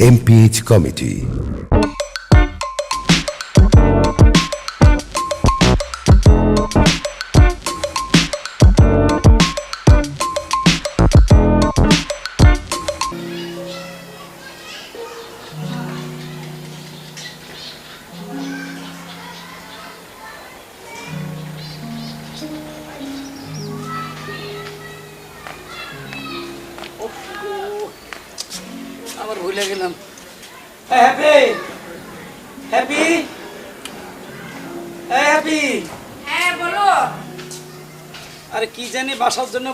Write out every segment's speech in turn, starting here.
MPH committee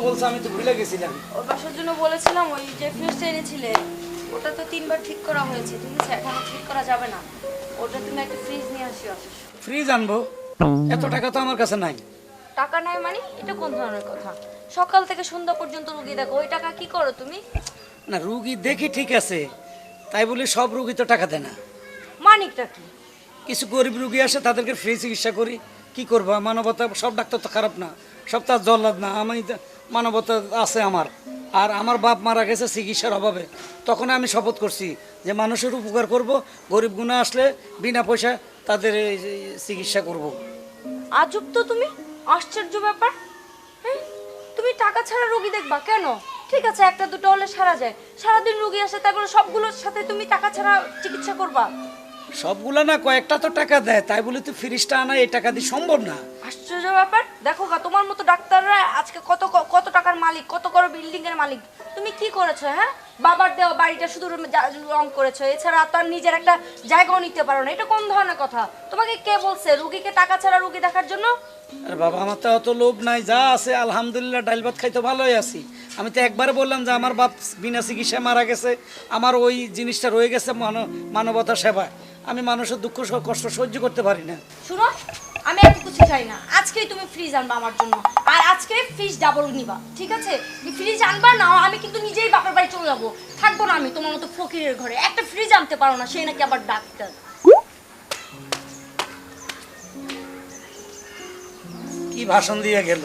বলছে আমি তো ভুলে গেছিলাম। ওর বাসার জন্য বলেছিলাম ওই যে ফ্রিজটা এনেছিলে ওটা তো তিনবার ঠিক করা হয়েছে ঠিক আছে? এখন ঠিক করা যাবে না। ওটা তুমি একটা ফ্রিজ নিয়ে আসিও ফ্রিজ আনব? এত টাকা তো আমার কাছে নাই। টাকা নাই মানে? এটা কোন ধরনের কথা? সকাল থেকে সন্ধ্যা পর্যন্ত রুগী দেখো। ওই টাকা কি করো তুমি? না রুগী দেখি ঠিক আছে। তাই বলে সব রুগী তো টাকা দেয় না। মানিকটা কি? কিছু গরিব রুগী আসে তাদেরকে ফ্রি চিকিৎসা করি। কি করবা? মানবতা সব ডাক্তার তো খারাপ না। সব তার জল্লাদ না। আমি মানবতা আছে আমার। আর আমার বাপ মারা গেছে চিকিৎসার অভাবে। তখন আমি শপথ করছি যে মানুষের উপকার করব, গরিব গুণা আসলে বিনা পয়সা তাদের চিকিৎসা করব। আজব তো তুমি, আশ্চর্য ব্যাপার। হ্যাঁ তুমি টাকা ছাড়া রুগী দেখবা কেন? ঠিক আছে, একটা দুটো হলে সারা যায়। সারাদিন রুগী আসে, তারপরে সবগুলোর সাথে তুমি টাকা ছাড়া চিকিৎসা করবা। সবগুলা না কয়েকটা তো টাকা দেয় তাই বলে তো ফ্রিজটা আনা এই টাকা দিয়ে সম্ভব না। আশ্চর্য ব্যাপার। দেখো গা তোমার মতো ডাক্তাররা আজকে কত কত টাকার মালিক কত বড় বিল্ডিং এর মালিক। তুমি কি করেছ হ্যাঁ? বাবার দেওয়া বাড়িটা শুধু রং করেছ এছাড়া তার নিজের একটা জায়গাও নিতে পারো না। এটা কোন ধরনের কথা? তোমাকে কে বলছে রুগীকে টাকা ছাড়া রুগী দেখার জন্য? আর বাবা আমার তো অত লোভ নাই যা আছে আলহামদুলিল্লাহ ডাল ভাত খাইতে ভালোই আছি। আমি তো একবার বললাম যে আমার বাপ বিনা চিকিৎসায় মারা গেছে আমার ওই জিনিসটা রয়ে গেছে মানব মানবতা সেবা আমি মানুষের দুঃখ কষ্ট সহ্য করতে পারি না। শুনো আমি এত কিছু চাই না। আজকেই তুমি ফ্রিজ আনবা আমার জন্য। আর আজকে ফ্রিজ ডাবল নিবা ঠিক আছে? ফ্রিজ আনবা না আমি কিন্তু নিজেই বাপের বাড়ি চলে যাব। থাকব না আমি তোমার মতো ফকিরের ঘরে। একটা ফ্রিজ আনতে পারো না সেই নাকি আবার ডাক্তার। কি ভাষণ দিয়ে গেল?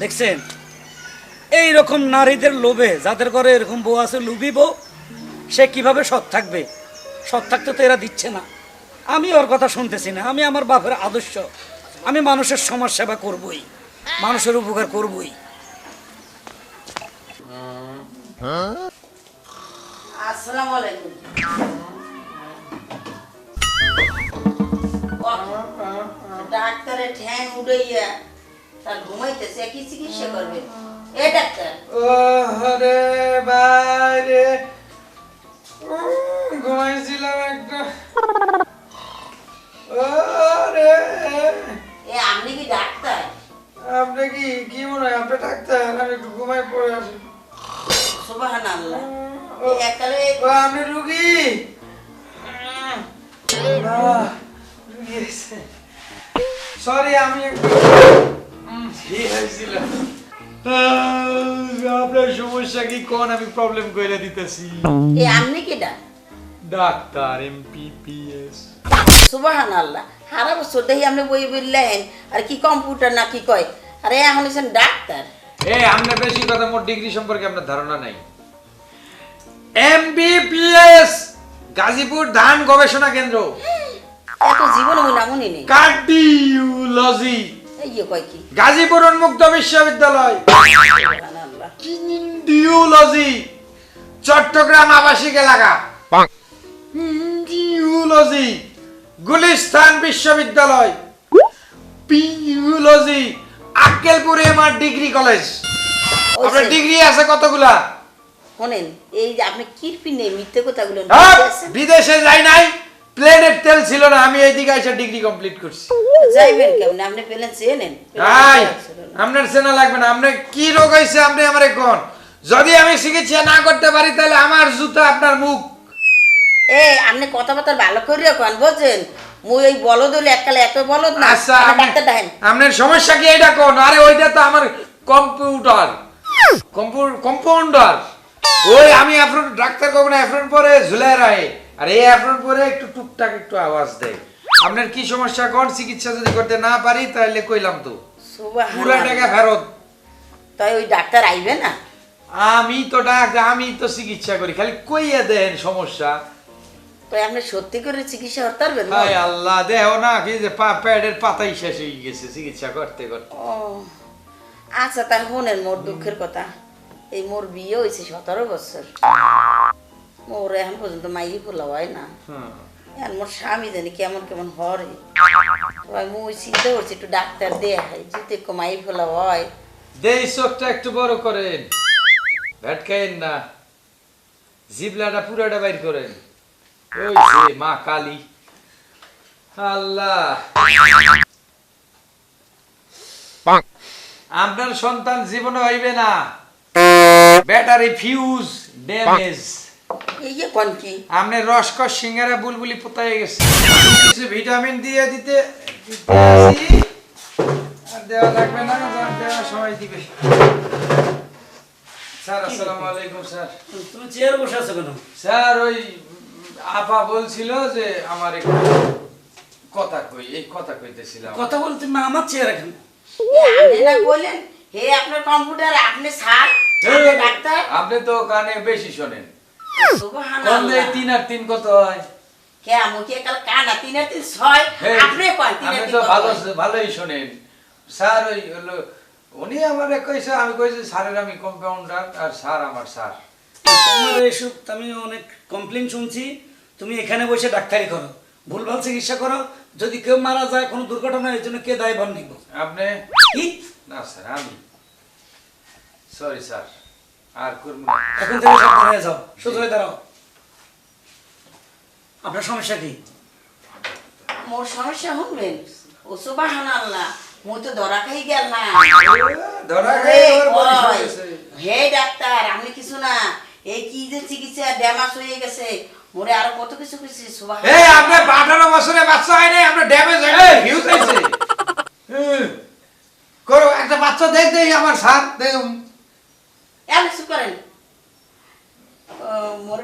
দেখছেন? এই রকম নারীদের লোভে যাদের ঘরে এরকম বউ আছে লুবি বউ সে কীভাবে সৎ থাকবে? সৎ থাকতে তো এরা দিচ্ছে না। আমি ওর কথা শুনতেছি না। আমি আমার বাপের আদর্শ। আমি মানুষের সমাজ সেবা করবই। মানুষের উপকার করবই। আসসালামু আলাইকুম। ডাক্তারের ঠ্যাং উড়াইয়া তার ঘুমাইতেছে কি চিকিৎসা করবে? এ ডাক্তার। আরে বাইরে। ঘুমাইছিলাম একটা। আরে। এ আপনি কি ডাক্তার? আপনি কি কি মনে হয় আপনি ডাক্তার? আমি একটু ঘুমাই পড়ে আসি। সুবাহান একালে আপনি রুগী? সরি আমি একটু উম, ই হয়েছিল আহ, আপনার সমস্যা কি? কোন আমি প্রবলেম কইরা দিতেছি? এ আপনি কি ডাক ডাক্তার এমপিপিএস সুবাহান আল্লাহ সারা বছর দেখি আপনি বই বললেন আর কি কম্পিউটার না কি কয় আরে এখন হচ্ছেন ডাক্তার এ আমরা বেশি কথা মোট ডিগ্রি সম্পর্কে আপনার ধারণা নাই এমবিপিএস গাজীপুর ধান গবেষণা কেন্দ্র এত জীবন মুই নামুনি নেই কার্ডিওলজি এই যে কয় কি গাজীপুর উন্মুক্ত বিশ্ববিদ্যালয় সুবহান আল্লাহ ইন্ডিওলজি চট্টগ্রাম আবাসিক এলাকা ইন্ডিওলজি গুলিস্তান বিশ্ববিদ্যালয়। পিউলজি আক্কেলপুর এমআর ডিগ্রি কলেজ। আপনার ডিগ্রি আছে কতগুলা? শোনেন এই যে আপনি কিরপি নেই মিথ্যে কথাগুলো হ্যাঁ, বিদেশে যাই নাই প্লেনের তেল ছিল না আমি এইদিকে এসে ডিগ্রি কমপ্লিট করছি। যাইবেন কেমন? আপনি পেলেন চেনেন হাই আপনার চেনা লাগবে না আপনার কি রোগ হয়েছে আপনি আমারে কোন? যদি আমি চিকিৎসা না করতে পারি তাহলে আমার জুতা আপনার মুখ। এ আপনি কথাবার্তা ভালো করিয়া কোন বুঝছেন? মুই ওই বলদ হলে এককালে এত বলদ না। আচ্ছা ডাক্তার দেখেন আপনার সমস্যা কি এটা কোন? আরে ওইটা তো আমার কম্পিউটার। কম্পাউন্ডার। ওই আমি অ্যাফ্রন ডাক্তার কখনো অ্যাফ্রন পরে ঝুলে রাখে। আর এই অ্যাফ্রন পরে একটু টুকটাক একটু আওয়াজ দেয়। আপনার কি সমস্যা কোন? চিকিৎসা যদি করতে না পারি তাহলে কইলাম তো। পুরো টাকা ফেরত। তাই ওই ডাক্তার আইবে না? আমি তো ডাক্তার আমি তো চিকিৎসা করি। খালি কইয়া দেন সমস্যা। কই আপনি সত্যি করে চিকিৎসা করতে পারবেন? না? আল্লাহ দেহ না কি যে পা প্যাডের পাতাই শেষ হয়ে গেছে চিকিৎসা করতে করতে। ও আচ্ছা তার মোর দুঃখের কথা। এই মোর বিয়ে হয়েছে সতেরো বছর। মোর এখন পর্যন্ত মাইয়ে খোলা হয় না। মোর স্বামী জানি কেমন কেমন হরে। ভাই মুই চিন্তা করছি একটু ডাক্তার দেখাই যদি একটু মাই ফেলা হয়। দেই চোখটা একটু বড় করেন। ভেটকাইন না। জিবলাটা পুরাটা বাইর করেন। ওই যে মা কালী আল্লাহ আপনার সন্তান জীবনে হইবে না। ব্যাটারি ফিউজ ড্যামেজ এই যে কোন কি? আপনার রসকস সিঙ্গারা বুলবুলি পোতায় গেছে। কিছু ভিটামিন দিয়ে দিতে আর দেওয়া লাগবে না যা দেওয়া সময় দিবে। স্যার আসসালামু আলাইকুম স্যার। তুমি চেয়ার বসে আছো কেন? স্যার ওই আপা বলছিল যে আমার একটু কথা কই এই কথা কইতেছিলাম। কথা বলতে না আমার চেয়ার এখানে আপনি না বললেন হে আপনার কম্পিউটার আপনি স্যার আপনি ডাক্তার। আপনি তো কানে বেশি শোনেন। সুবহানাল্লাহ। কোন দেয় তিন আর তিন কত হয়? কে আমু কে কাল কানা তিন আর তিন ছয়? আপনি কোন তিন আর তিন তো ভালো ভালোই শোনেন। স্যার ওই হলো উনি আমার কইছে আমি কইছি স্যারের আমি কম্পাউন্ডার আর স্যার আমার স্যার। তোমার এসব আমি অনেক কমপ্লেন শুনছি। তুমি এখানে বসে ডাক্তারি করো। ভুলভাল চিকিৎসা করো। যদি কেউ মারা যায় কোনো দুর্ঘটনা এর জন্য কে দায়ভার নিব? আপনি? কি? না স্যার আমি। সরি স্যার আর করব না। এখন থেকে সাবধান হয়ে যাও। সোজা হয়ে দাঁড়াও। আপনার সমস্যা কি? মোর সমস্যা শুনবেন ও সুবহানাল্লাহ মুই তো ধরা খাই গেল না ধরা ওরে খাই ওর বডি কয়, হয়েছে হে ডাক্তার আমি কিছু না এই কি যে চিকিৎসা ড্যামাস হয়ে গেছে মোরে আরও কত কিছু কিছু সুবাহ এই আপনার আঠারো বছরে বাচ্চা হয় নাই আপনার ড্যামেজ হয় নাই হিউজ হুম। করো একটা বাচ্চা দেখ দেই আমার স্যার দেখুন এমন কিছু করেন। ও,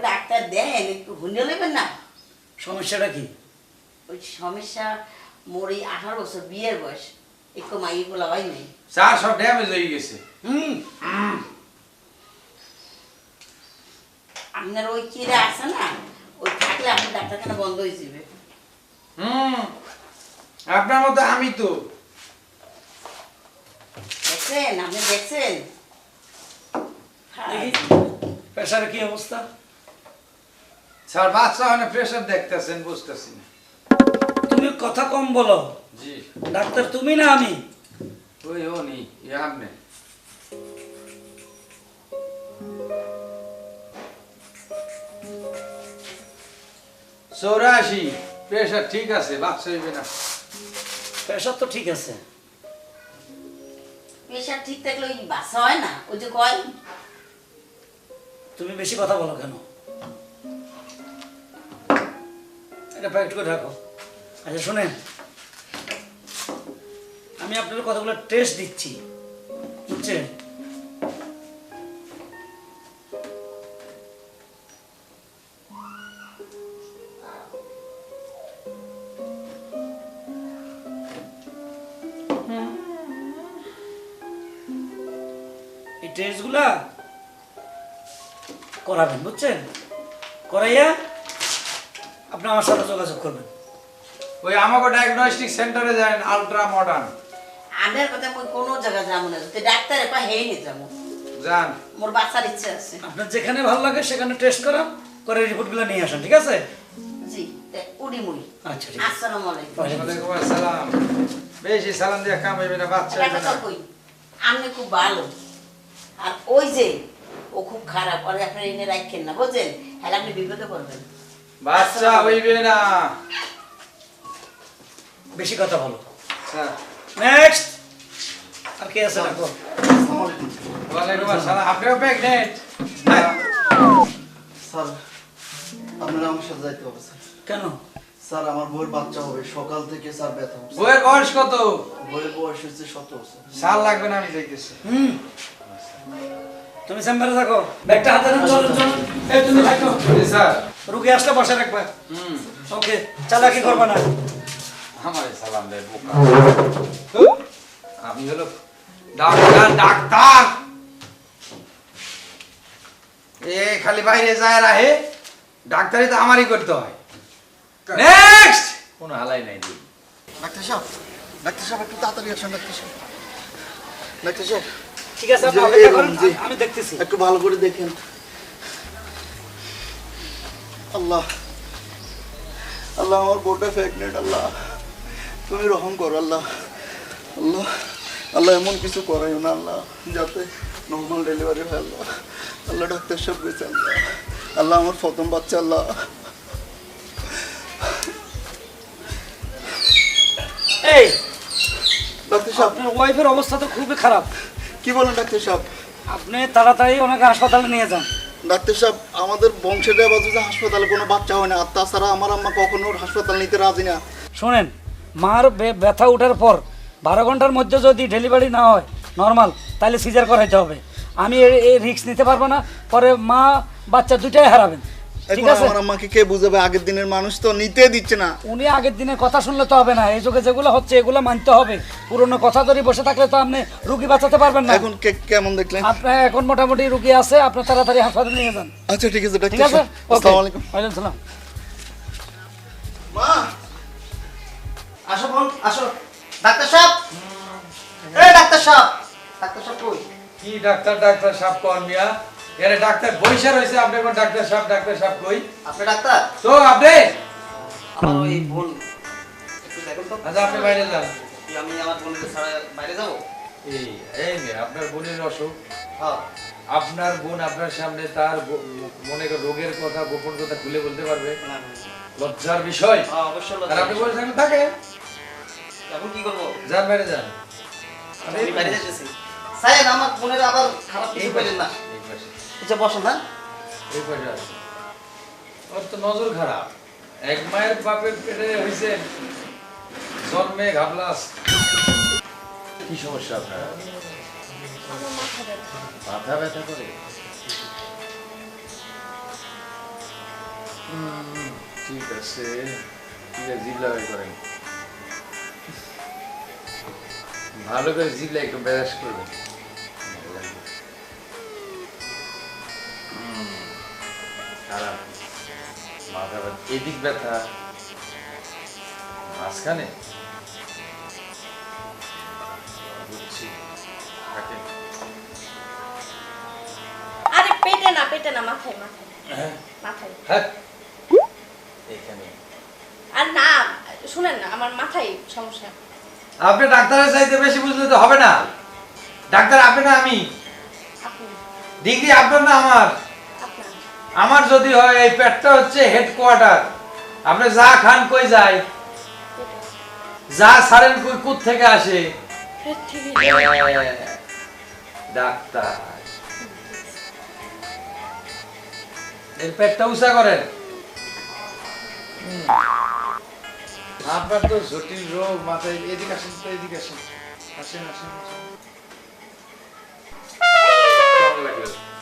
ডাক্তার দেন একটু হুন্ডে নেবেন না? সমস্যাটা কি? ওই সমস্যা মোর এই আঠারো বছর বিয়ের বয়স একটু মাইয়ে বলা হয় নাই স্যার সব ড্যামেজ হয়ে গেছে। হুম। আপনার ওই কিরা আছে না ওই থাকলে আপনার ডাক্তারখানা বন্ধ হয়ে যাবে। হুম আপনার মতো আমি তো। দেখছেন আপনি দেখছেন? দেখি প্রেশারের কি অবস্থা? স্যার বাচ্চা হয় না প্রেশার দেখতেছেন বুঝতেছি না। তুমি কথা কম বলো। জি। ডাক্তার তুমি না আমি? ওই উনি ইয়ে আপনি চৌরাশি। প্রেশার ঠিক আছে বাচ্চা হইবে না। প্রেশার তো ঠিক আছে। পেশার ঠিক থাকলে ওই বাসা হয় না ওই যে কয়? তুমি বেশি কথা বলো কেন? এটা প্যাকেট করে রাখো আচ্ছা শোনেন। আমি আপনার কতগুলো টেস্ট দিচ্ছি। বুঝছেন? এই টেস্টগুলা করাবেন বুঝছেন? করাইয়া আপনি আমার সাথে যোগাযোগ করবেন। ওই আমাকে ডায়াগনস্টিক সেন্টারে যান আলট্রা মডার্ন আমার কথা মুই কোনো জায়গা যাব না। তো ডাক্তারে কয় হেই নি যাব। যান। মোর বাচ্চার ইচ্ছে আছে। আপনার যেখানে ভালো লাগে সেখানে টেস্ট করান করে রিপোর্টগুলো নিয়ে আসেন ঠিক আছে? জি তে উড়ি মুড়ি। আচ্ছা ঠিক আছে। আসসালামু আলাইকুম। ওয়ালাইকুম আসসালাম। বেশি সালাম দিয়ে কাম হইবে না বাচ্চা কই আপনি খুব ভালো। আর ওই যে ও খুব খারাপ আর আপনি এনে রাখেন না বুঝছেন হ্যাঁ আপনি বিপদে পড়বেন। বাচ্চা হইবে না। বেশি কথা বলো। স্যার। নেক্সট আর কে আছে? রাখো ওয়ালাইকুম আসসালাম। আপনিও প্রেগনেন্ট স্যার আপনারা আমার সাথে যাইতে হবে স্যার। কেন? স্যার আমার বউয়ের বাচ্চা হবে। সকাল থেকে স্যার ব্যথা হচ্ছে। বইয়ের বয়স কত? বউয়ের বয়স হচ্ছে সতেরো বছর সাল লাগবে না আমি যাইতেছি হুম। তুমি চেম্বারে থাকো। ব্যাগটা হাতে নাও চলো চলো এই তুমি থাকো। জি স্যার। রুগী আসলে বসে রাখবা হুম। ওকে চালাকি করবা না। আমারে সালাম দেয় বোকা। আমি হলো ডাক্তার ডাক্তার। এ খালি বাইরে যায় রাহে ডাক্তারি তো আমারই করতে হয়। নেক্সট কোনো হালাই নাই ডাক্তার সাহেব ডাক্তার সাহেব একটু তাড়াতাড়ি আসেন ডাক্তার সাহেব। ডাক্তার সাহেব ঠিক আছে আপনি অপেক্ষা করেন, আমি দেখতেছি। একটু ভালো করে দেখেন। আল্লাহ আল্লাহ আমার বউটা প্রেগনেন্ট আল্লাহ। তুমি রহম করো আল্লাহ। আল্লাহ আল্লাহ এমন কিছু করাইও না আল্লাহ যাতে নর্মাল ডেলিভারি হয় আল্লাহ। আল্লাহ ডাক্তার সাহেব গেছে আল্লাহ। আল্লাহ আমার প্রথম বাচ্চা আল্লাহ। এই ডাক্তার সাহেব। আপনার ওয়াইফের অবস্থা তো খুবই খারাপ। কি বলেন ডাক্তার সাহেব? আপনি তাড়াতাড়ি ওনাকে হাসপাতালে নিয়ে যান। ডাক্তার সাহেব আমাদের বংশের যে হাসপাতালে কোনো বাচ্চা হয় না আর তাছাড়া আমার আম্মা কখনো হাসপাতাল নিতে রাজি না। শোনেন মার ব্যথা ওঠার পর বারো ঘণ্টার মধ্যে যদি ডেলিভারি না হয় নর্মাল তাহলে সিজার করাইতে হবে। আমি এই- রিস্ক নিতে পারব না পরে মা বাচ্চা দুটাই হারাবেন। ঠিক আছে? আমার আম্মাকে কে বুঝাবে? আগের দিনের মানুষ তো নিতে দিচ্ছে না। উনি আগের দিনের কথা শুনলে তো হবে না। এই যুগে যেগুলো হচ্ছে এগুলো মানতে হবে। পুরনো কথা ধরে বসে থাকলে তো আপনি রুগী বাঁচাতে পারবেন না। এখন কে কেমন দেখলেন? আপনার এখন মোটামুটি রুগী আছে। আপনার তাড়াতাড়ি হাসপাতালে নিয়ে যান। আচ্ছা ঠিক আছে ঠিক ডাক্তার আছে আসসালামু আলাইকুম। ওয়ালাইকুম সালাম। মা আসো বোন আসো। ডাক্তার সাহেব? এ ডাক্তার সাহেব। ডাক্তার সাহেব কই? কি ডাক্তার ডাক্তার সাহেব কোন মিয়া? এরে ডাক্তার বৈশা রয়েছে আপনি কোন ডাক্তার ডাক্তার কই? আপনি ডাক্তার? তো আপনি? আমার ওই বোন একটু দেখুন তো। আচ্ছা আপনি বাইরে যান। আমি আমার বোনকে ছাড়া বাইরে যাব? এই এই আপনার বোনের অসুখ। হ্যাঁ। আপনার বোন আপনার সামনে তার মনে রোগের কথা গোপন কথা খুলে বলতে পারবে। লজ্জার বিষয়। হ্যাঁ অবশ্যই আর আপনি বলে থাকলে থাকে এখন কি করব? যান বাইরে যান। আমি বাইরে সাইন আমার বোনের আবার খারাপ কিছু পেলেন না। আচ্ছা বসো না। ওর তো নজর খারাপ। এক মায়ের বাপের পেটে হয়েছে জন্মে ঘাবলাস। কি সমস্যা আপনার? মাথা ব্যথা করে? ঠিক আছে। ঠিক আছে জিবলা বের করেন? ভালো করে জিবলা একটু ব্যাস করবেন। এদিক ব্যথা মাঝখানে। বুঝছি। থাকেন আরে পেটে না পেটে না মাথায় মাথায়। মাথায়। হ্যাঁ। এখানে আর না শুনেন না আমার মাথায় সমস্যা। আপনি ডাক্তারের চাইতে বেশি বুঝলে তো হবে না। ডাক্তার আপনি না আমি। ডিগ্রি আপনার না আমার। আমার যদি হয় এই পেটটা হচ্ছে হেডকোয়ার্টার আপনি যা খান কই যায়? পেটে যা ছাড়েন কই কুত থেকে আসে? ডাক্তার। এর পেটটা উঁচা করেন। আপনার তো জটিল রোগ মাথায় এদিকে আসেন তো এদিকে আসেন। আসেন আসেন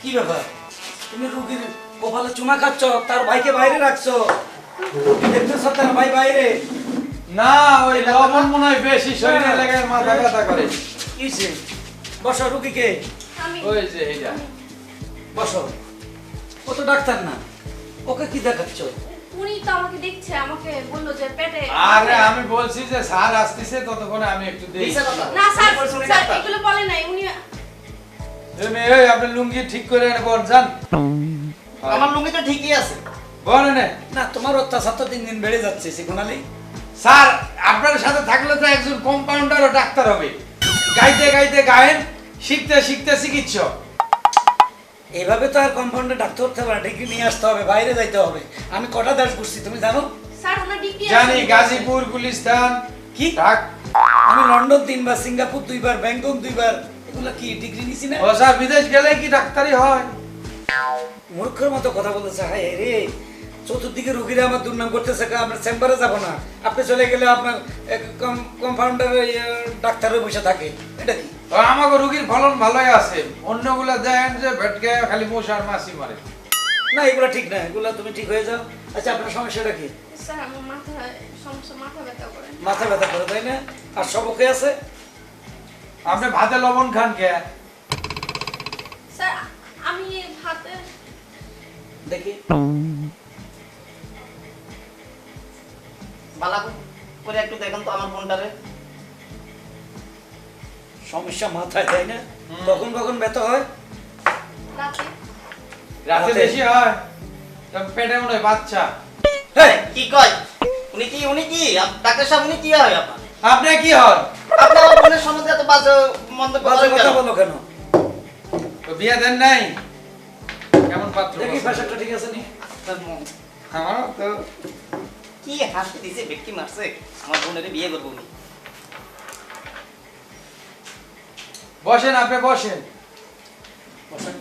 কি ব্যাপার? তুমি রুগীর কপালে চুমা খাচ্ছ তার ভাইকে বাইরে রাখছো। দেখতেছ তার ভাই বাইরে? না ওই লবণ মনে হয় বেশি শরীরে লেগে মাথা ব্যথা করে। কিসে বসো রুগীকে। ওই যে এইটা বসো। ও তো ডাক্তার না। ওকে কি দেখাচ্ছ? উনি তো আমাকে দেখছে আমাকে বলল যে পেটে আরে আমি বলছি যে স্যার আসতেছে ততক্ষণে আমি একটু কথা। না স্যার স্যার এগুলো বলে নাই উনি এই মেয়ে, আপনি লুঙ্গি ঠিক করে যান আমার লুঙ্গি তো ঠিকই আছে। বল না। তোমার অত্যাচার তো দিন দিন বেড়ে যাচ্ছে সিকোনালি স্যার আপনার সাথে থাকলে তো একজন কম্পাউন্ডার ও ডাক্তার হবে। গাইতে গাইতে গায়েন শিখতে শিখতে চিকিৎসক এভাবে তো আর কম্পাউন্ডে ডাক্তার হতে পারে ডিগ্রি নিয়ে আসতে হবে বাইরে যাইতে হবে। আমি কটা দাস করছি তুমি জানো? স্যার ওনার ডিগ্রি জানি গাজীপুর গুলিস্তান। কি? ঢাক আমি লন্ডন তিনবার সিঙ্গাপুর দুইবার ব্যাংকক দুইবার। এগুলো কি ডিগ্রি নিছি না? ও স্যার বিদেশ গেলে কি ডাক্তারই হয়? মূর্খের মতো কথা বলতেছে হাই রে। চতুর্দিকে রুগীরা আমার দুর্নাম করতেছে কা, আমরা চেম্বারে যাব না। আপনি চলে গেলে আপনার কম্পাউন্ডার ডাক্তার হয়ে বসে থাকে। এটা কি? আমাকে রুগীর ফলন ভালোই আছে। অন্যগুলা দেন যে ভেটকে খালি মশার মাছি মারে। না এগুলো ঠিক না এগুলো তুমি ঠিক হয়ে যাও। আচ্ছা আপনার সমস্যাটা কি? স্যার আমার মাথায় সমস্যা মাথা ব্যথা করে। মাথা ব্যথা করে তাই না? আর সব ওকে আছে? আপনি ভাতে লবণ খান কে? স্যার আমি ভাতে দেখি বালা করে একটু দেখেন তো আমার বোনটারে সমস্যা মাথায় তাই না? কখন কখন ব্যথা হয়? রাতে। রাতে রাতে। বেশি হয়? পেটে মনে হয় বাচ্চা। হ্যাঁ কি কয়? উনি কি উনি কি? ডাক্তার সাহেব উনি কি হয় আপনার? আপনি কি হন আপনি আমার বোনের সম্বন্ধে এত বাজে মন্তব্য কথা বলো কেন? বিয়ে দেন নাই? কেমন পাত্র দেখি? ঠিক আছে নি? আমারও তো কি হাসতে দিছে ব্যক্তি মারছে? আমার বোনের বিয়ে করব উনি বসেন আপনি বসেন। বসেন।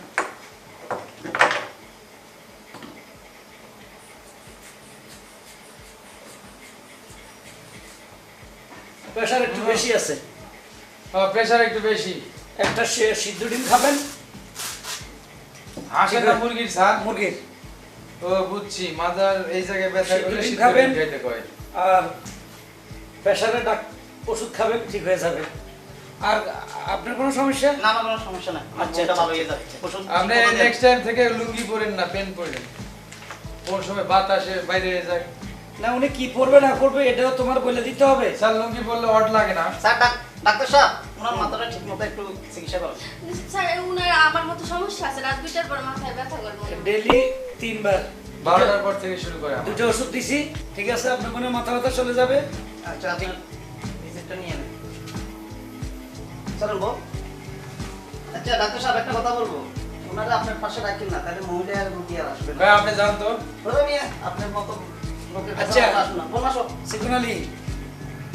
প্রেশার একটু বেশি আছে। প্রেশার একটু বেশি। একটা সে- সিদ্ধ ডিম খাবেন। হাঁসের না মুরগির স্যার মুরগির। ও বুঝছি মাথার এই জায়গায় ব্যথা করে সিদ্ধ খাবেন? খাইতে কয়। আর প্রেশারে ডাক ওষুধ খাবেন ঠিক হয়ে যাবে। আর আপনার কোনো সমস্যা? না আমার কোনো সমস্যা নাই। আমার আচ্ছা, বোনটা আচ্ছা। ভালো হয়ে যাবে ওষুধ আপনি। নেক্সট টাইম থেকে লুঙ্গি পরেন না প্যান্ট পরেন কোন সময় বাতাসে বাইরে যায়। না উনি কি পড়বে না করবে এটাও তোমার বলে দিতে হবে। স্যার লুঙ্গি পরলে অড লাগে না। স্যার ডাক- ডাক্তার সাহেব ওনার মাথাটা ঠিক মতো একটু চিকিৎসা করুন। স্যার উনার আমার মতো সমস্যা আছে রাত দুইটার পর মাথায় ব্যথা করব ডেলি তিনবার। বারোটার পর থেকে শুরু করে দুটো ওষুধ দিছি ঠিক আছে আপনার মনে মাথা ব্যথা চলে যাবে? আচ্ছা আপনি রিসিপ্টটা নিয়ে নেন। চলুন বউ। আচ্ছা ডাক্তার সাহেব একটা কথা বলব। ওনারা আপনার পাশে রাখেন না তাহলে মহিলা রুগী আর আসবে ভাই আপনি জান তো। মিয়া, আপনার মতো আচ্ছা। আসব না বল আসো।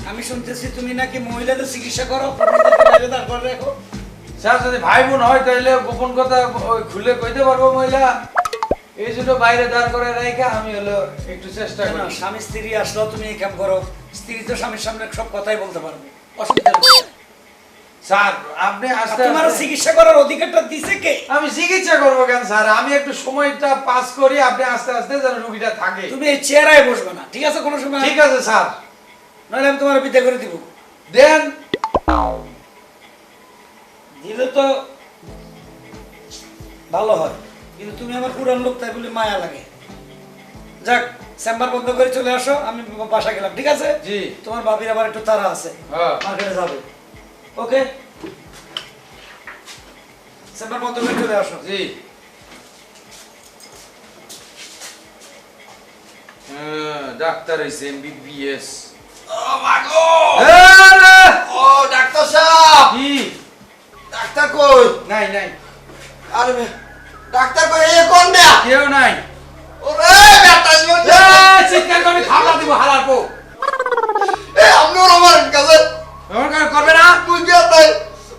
আমি শুনতেছি তুমি নাকি মহিলাদের চিকিৎসা করো বাইরে দাঁড় করে রাখো। স্যার যদি ভাই বোন হয় তাহলে গোপন কথা খুলে কইতে পারব মহিলা। এই জন্য বাইরে দাঁড় করে রেখে আমি হলো একটু চেষ্টা করি। স্বামী স্ত্রী আসলো তুমি এই কাম করো। স্ত্রী তো স্বামীর সামনে সব কথাই বলতে পারবে। অসুবিধা স্যার আপনি আস্তে তোমার চিকিৎসা করার অধিকারটা দিছে কে? আমি চিকিৎসা করব কেন স্যার? আমি একটু সময়টা পাস করি আপনি আস্তে আস্তে যেন রুগীটা থাকে। তুমি এই চেয়ারায় বসবে না ঠিক আছে? কোনো সময় ঠিক আছে স্যার। নাহলে আমি তোমার বিদায় করে দিব। দেন। দিলে তো ভালো হয়। কিন্তু তুমি আমার পুরান লোক তাই বলে মায়া লাগে। যাক চেম্বার বন্ধ করে চলে আসো আমি বাসা গেলাম ঠিক আছে? জি। তোমার বাবির আবার একটু তারা আছে। হ্যাঁ। মার্কেটে যাবে। ওকে? চেম্বার বন্ধ করে চলে আসো। জি। হ্যাঁ, ডাক্তার হয়েছে এমবিবিএস ও ডাক্তার সাহেব! কি? ডাক্তার কই? নাই নাই। আরে ডাক্তার কই? এ কোন বেয়া কেউ নাই। ওরে বেটা জীবন এ, চিৎকার করে খাওয়া দিব হালার পো এ আপনি ওর আমার কাছে। এমন করে করবে না? মুই বিয়া তাই?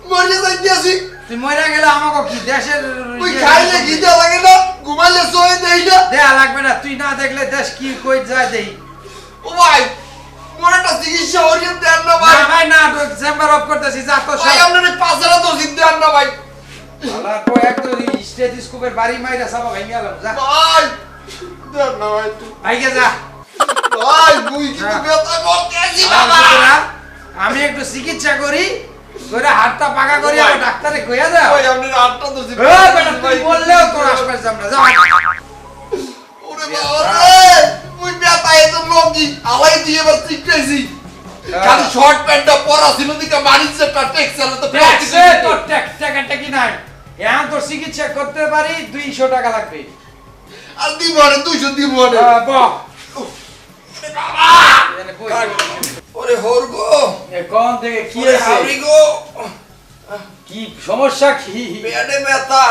মরে যাই গেছি তুই মরে গেলে আমাকে কি দেশের তুই ইয়ে- খাইলে গিতে লাগে না? ঘুমাইলে সই দেই না। দেয়া লাগবে না তুই না দেখলে দেশ কি কই যায় দেই? ও ভাই মোর একটা চিকিৎসা ওরিয়ে দেন না ভাই। না ভাই না চেম্বার অফ করতেছি যা তো ভাই আপনার পাঁচ হাজার তো জিত দেন না ভাই। হালার পো এক তো স্টেথিস্কোপের বাড়ি মাইরা সাবা ভেঙে গেল যা। ভাই দেন না ভাই তুই ভাইকে যা। ভাই মুই কিন্তু। বেতা করতে বাবা আমি একটু চিকিৎসা করি হাতটা পাকা করি। আমার ডাক্তারে কইয়া তো জিত তুই বললেও তোর আশপাশ না যা। মুই বেতা এত লগি আলাই দিয়ে বাস শিখাইছি খালি শর্ট প্যান্টটা পরা ছিল দিকে মারিছে টা টেক্সেল তো ট্যাক্সে তোর ট্যাক্স টাকাটা কি নাই এখন তোর চিকিৎসা করতে পারি দুইশো টাকা লাগবে। আর দিব না দুইশো দিব না বাহ ওরে হর গো। কোন থেকে কি ওরে গো। কি সমস্যা? কি? পেটে ব্যথা।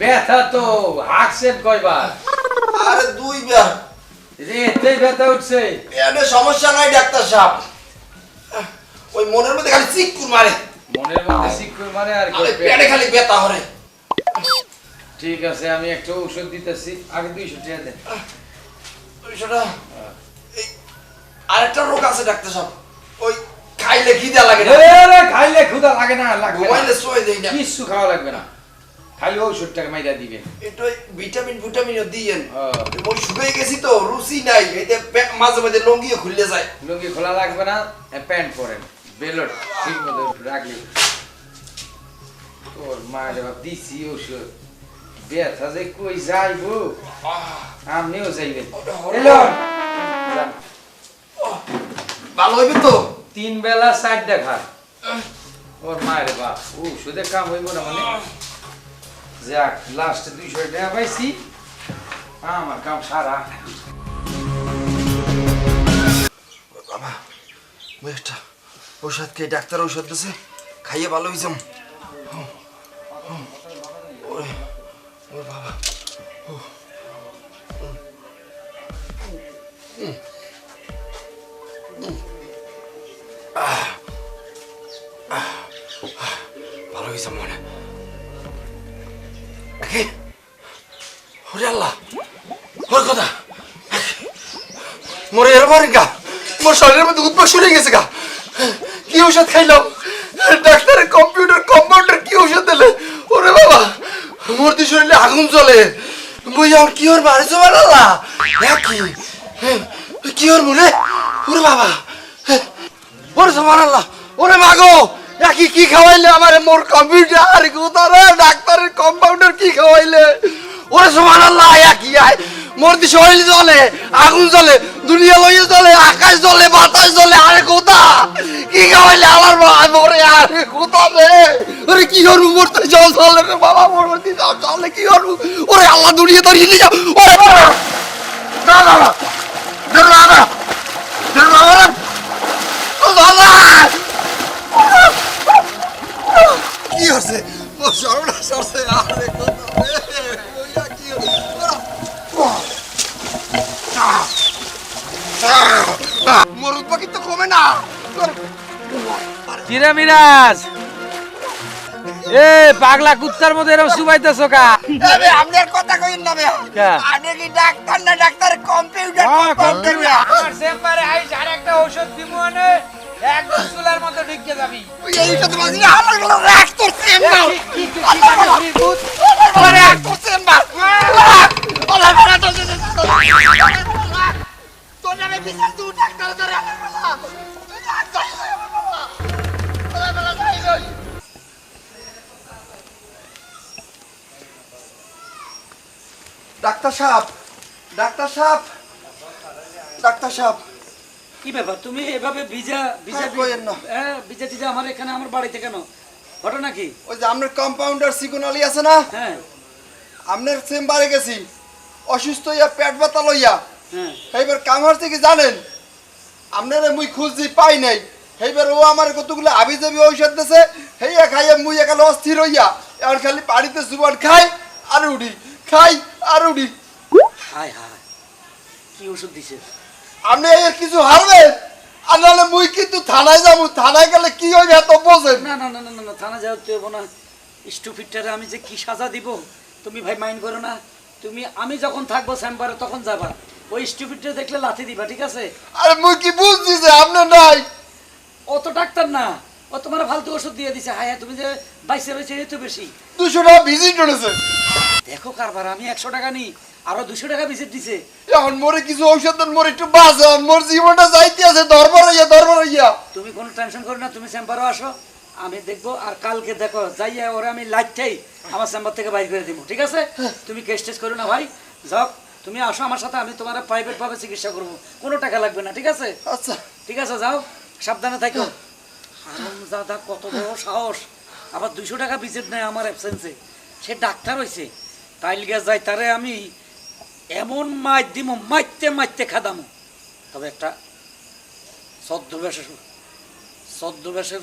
ব্যথা তো হাঁকছেন কয়বার? আরে দুই বার। রে এতে ব্যথা উঠছে। পেটে সমস্যা নাই ডাক্তার সাহেব। ওই মনের মধ্যে খালি চিকুর মারে। মনের মধ্যে শিক্ষক মানে আর পেটে খালি ব্যথা হরে ঠিক আছে আমি একটা ঔষধ দিতেছি। আগে দুইশো টাকা দেন। দুইশোটা। আরেকটা রোগ আছে ডাক্তার সাহেব। ওই খাইলে খিদা লাগে না। খাইলে ক্ষুধা লাগে না লাগবে না। কিচ্ছু খাওয়া লাগবে না। খালি টাকা মাইরা দিবেন একটু ভিটামিন ভিটামিনও দিয়েন। শুকিয়ে গেছি তো রুচি নাই। এতে মাঝে মাঝে খুললে যায়। লুঙ্গি খোলা লাগবে না প্যান্ট পরেন। বেলট ঠিক মতো রাখলি। তোর বাপ দিছি ঔষধ ব্যথা যে কই যাইবো? আপনিও যাইবেন ভালো হইবে তো? তিন বেলা চারটা খায়। ওর মায়ের বাপ। ও সুদে কাম হইব না মানে? যাক লাস্টে দুইশো টাকা পাইছি। আমার কাম সারা। বাবা মুই একটা ঔষধ খেয়ে ডাক্তার ঔষধ দিছে, খাইয়ে ভালো হয়েছে ওরে, ওর বাবা। ভালো ওরে আল্লাহ ওর কথা। মরে এর মারেন গা। মোর শরীরের মধ্যে উদ্ভব শুরু গেছে গা। কি ঔষধ খাইলাম? ডাক্তারের কম্পিউটার কম্পাউন্ডার কি ঔষধ দিলে? ওরে বাবা মোর দি শরীরে আগুন জ্বলে। মুই আমার কি ওর মারে জমা আল্লাহ কি? হ্যাঁ, কি ওর মনে ওরে বাবা। ওরে জমা আল্লাহ ওরে মাগো কি কি খাওয়াইলে আমার মোর কম্পিউটার? ডাক্তারের কম্পাউন্ডার কি খাওয়াইলে? ওরে সমান আল্লাহ কি আয়? মর্দি শরীর জ্বলে আগুন জ্বলে দুনিয়া লইয়ে জ্বলে আকাশ জ্বলে বাতাস জ্বলে আরে কোথা কি খাওয়াইলে আমার মরে, আরে কোথা রে। ওরে কি করব, মরতে জল জ্বলে রে বাবা মরবর্তী জল জ্বলে কি করব? ওরে আল্লাহ, দুনিয়া তো হিলি যাও। ওরে না না কি হচ্ছে? সর্বনাশ হচ্ছে, আরে মোর উৎপাকি তো কমে না কিরে মিরাজ এ পাগলা কুত্তার মধ্যে এরকম সুবাইতেছ কা আরে কথা কইন না ভাই কা? ডাক্তার না ডাক্তার কম্পিউটার হ্যাঁ, কম্পিউটার আমার চেম্বারে আইস আর একটা ঔষধ দিব মানে একদম চুলার মধ্যে ঢুকে যাবি এইটা তো গলা রাখ রাখ করছেন না ওলা বড় তো তো নামে বিচার তুই ডাক্তার ধরে আমার গলা তুই ডাক্তার ওলা বড় যাই যাই ডাক্তার সাহেব ডাক্তার সাহেব ডাক্তার সাহেব। কি ব্যাপার? তুমি এভাবে ভিজা ভিজা না। হ্যাঁ ভিজা টিজা আমার এখানে আমার বাড়িতে কেন? ঘটনা কি? ওই যে আপনার কম্পাউন্ডার সিকুন আলী আছে না? হ্যাঁ। আপনার চেম্বারে গেছি। অসুস্থ হইয়া পেট ব্যথা লইয়া। হ্যাঁ এইবার কামার থেকে জানেন আপনারা মুই খুঁজছি পাই নাই। এইবার ও আমার কতগুলো আবি যাবি ঔষধ দিছে হেইয়া খাইয়া মুই একালে অস্থির হইয়া এখন খালি বাড়িতে জুবান খাই আর উঠি খাই আর উঠি হায় হায় কি ওষুধ দিছে? আপনি এর কিছু হারবেন? আর নাহলে মুই কিন্তু থানায় যাব থানায় গেলে কি হইবে এত বোঝেন? না না না না না থানা যাও তো না। স্টুপিটারে আমি যে কি সাজা দিব তুমি ভাই মাইন্ড করো না। তুমি আমি যখন থাকব চেম্বারে তখন যাবা। ওই স্টুপিটটা দেখলে লাথি দিবা ঠিক আছে? আরে মুই কি বুঝছি যে আপনি নাই? ও তো ডাক্তার না ও তোমার ফালতু ওষুধ দিয়ে দিছে। হায় হায়, তুমি যে বাইসে রয়েছে এই তো বেশি। দুশো টাকা ভিজিট করেছে। দেখো কারবার আমি একশো টাকা নিই আরও দুশো টাকা ভিজিট দিছে। এখন মোরে কিছু ঔষধ মোরে একটু বাঁচান মোর জীবনটা যাইতে আছে দরবার হইয়া দরবার হইয়া। তুমি কোনো টেনশন করো না তুমি চেম্বারও আসো আমি দেখব আর কালকে দেখো যাইয়া ওরা আমি লাইটটাই আমার চেম্বার থেকে বাইর করে দিব ঠিক আছে? তুমি কেস টেস করো না ভাই যাও। তুমি আসো আমার সাথে আমি তোমার প্রাইভেট ভাবে চিকিৎসা করব। কোনো টাকা লাগবে না ঠিক আছে? আচ্ছা। ঠিক আছে যাও। সাবধানে থাকো দাদা কত বড় সাহস। আবার দুশো টাকা ভিজিট নেয় আমার অ্যাবসেন্সে সে ডাক্তার হয়েছে তাইলগে যাই তারে আমি এমন মাইর দিব মাইতে মাইতে খাদামো। তবে একটা ছদ্মবেশের ছদ্মবেশের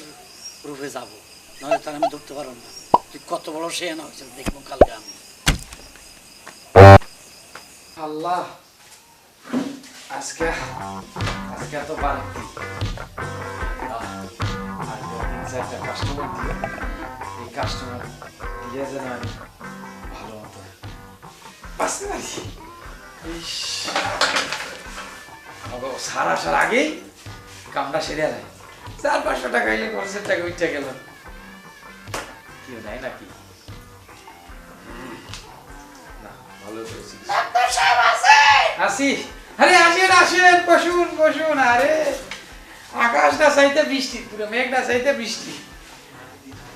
রূপে যাব। নয় তার আমি ধরতে পারব না। তুই কত বড় সে না হয়েছে দেখব কালকে আমি। আল্লাহ আজকে আজকে এত বাড়তি কাস্টমার দিয়ে এই কাস্টমার দিয়ে যেন আমি ভালো মতো বাঁচতে সারা আসার আগেই কামটা সেরে নেয় চার পাঁচশো টাকা এলে খরচের টাকা উঠতে গেল কেউ নেয় নাকি না ভালো করেছি আসি আরে আসেন আসেন বসুন বসুন আরে। আকাশটা চাইতে বৃষ্টি পুরো মেঘটা চাইতে বৃষ্টি।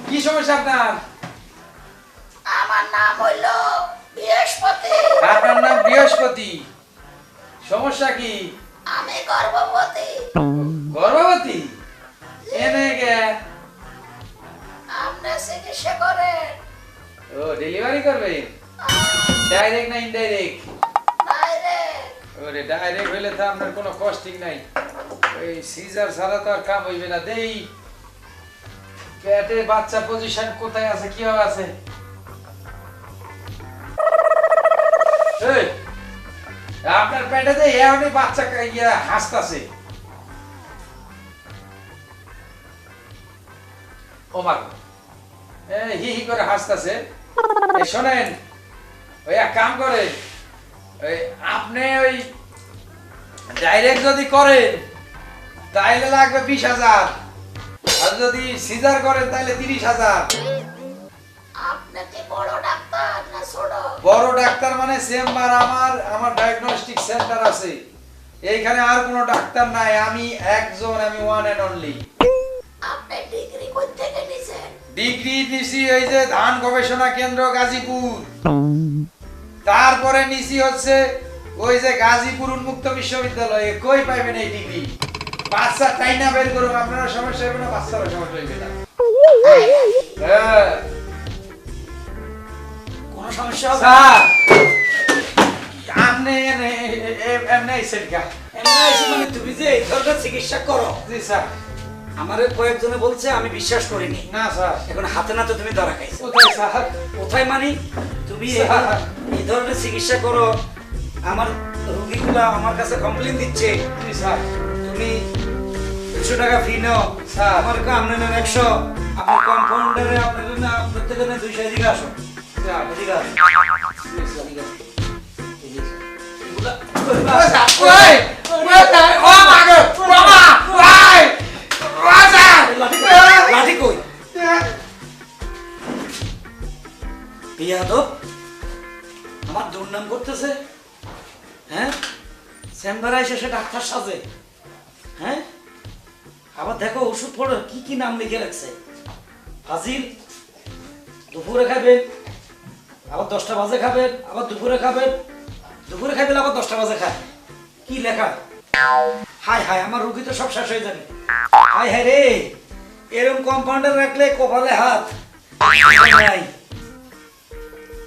কি সমস্যা আপনার? আমার নাম হইল বৃহস্পতি। আপনার নাম বৃহস্পতি। সমস্যা কি? আমি গর্ভবতী। গর্ভবতী? এনে গে আপনি চিকিৎসা করেন। ও ডেলিভারি করবে? ডাইরেক্ট না ইনডাইরেক্ট ওরে ডাইরেক্ট হইলে তো আপনার কোনো কস্টিং নাই। সিজার ছাড়া তো আর কাম হইবে না। দেই পেটে বাচ্চা পজিশন কোথায় আছে, কি আছে? আপনার যে এমনি বাচ্চা ইয়া হাসতাছে। হি হি করে হাসতাছে। শোনেন ওই এক কাম করে আপনি ওই ডাইরেক্ট যদি করেন তাইলে লাগবে বিশ হাজার। আর যদি সিজার করেন তাহলে তিরিশ হাজার। বড় ডাক্তার মানে চেম্বার আমার আমার ডায়াগনস্টিক সেন্টার আছে। এইখানে আর কোনো ডাক্তার নাই আমি একজন আমি ওয়ান এন্ড অনলি ডিগ্রি নিছি ওই যে ধান গবেষণা কেন্দ্র গাজীপুর। তারপরে নিছি হচ্ছে ওই যে গাজীপুর উন্মুক্ত বিশ্ববিদ্যালয়ে কই পাইবেন এই ডিগ্রি বাচ্চা তাই না বের করুন আপনারা সমস্যা হবে না বাচ্চারও সমস্যা হইবে না হ্যাঁ। কোনো সমস্যা হবে না? স্যার আপনি এ- এ- এমনি আইছেন কা? এমনি মানে তুমি যে এই ধরনের চিকিৎসা করো জি স্যার আমারে কয়েকজনে বলছে আমি বিশ্বাস করিনি। না স্যার। এখন হাতে নাতে তুমি ধরা খাইছো। কোথায় স্যার? কোথায় মানি? তুমি এই- ধরনের চিকিৎসা করো। আমার রোগীগুলা আমার কাছে কমপ্লেন দিচ্ছে। স্যার। তুমি দুশো টাকা ফি নাও। স্যার। আমার আপনি নেন একশো। আপনি কম্পাউন্ডারে আপনার না প্রত্যেকে নেন দুইশো এদিকে আসো এদিকে আসো। এদিকে আসো। লাঠি কই? বিয়াদব আমার দুর্নাম করতেছে। হ্যাঁ? চেম্বারে এসে সে ডাক্তার সাজে। হ্যাঁ? আবার দেখো ওষুধ পড়ে কি কি নাম লিখে রাখছে। ফাজিল দুপুরে খাবেন আবার দশটা বাজে খাবেন আবার দুপুরে খাবেন দুপুরে খাবেন আবার দশটা বাজে খায়। কি লেখা? হাই হাই আমার রুগী তো সব শেষ হয়ে যাবে। হাই হাই রে! এরকম কম্পাউন্ডার রাখলে কপালে হাত।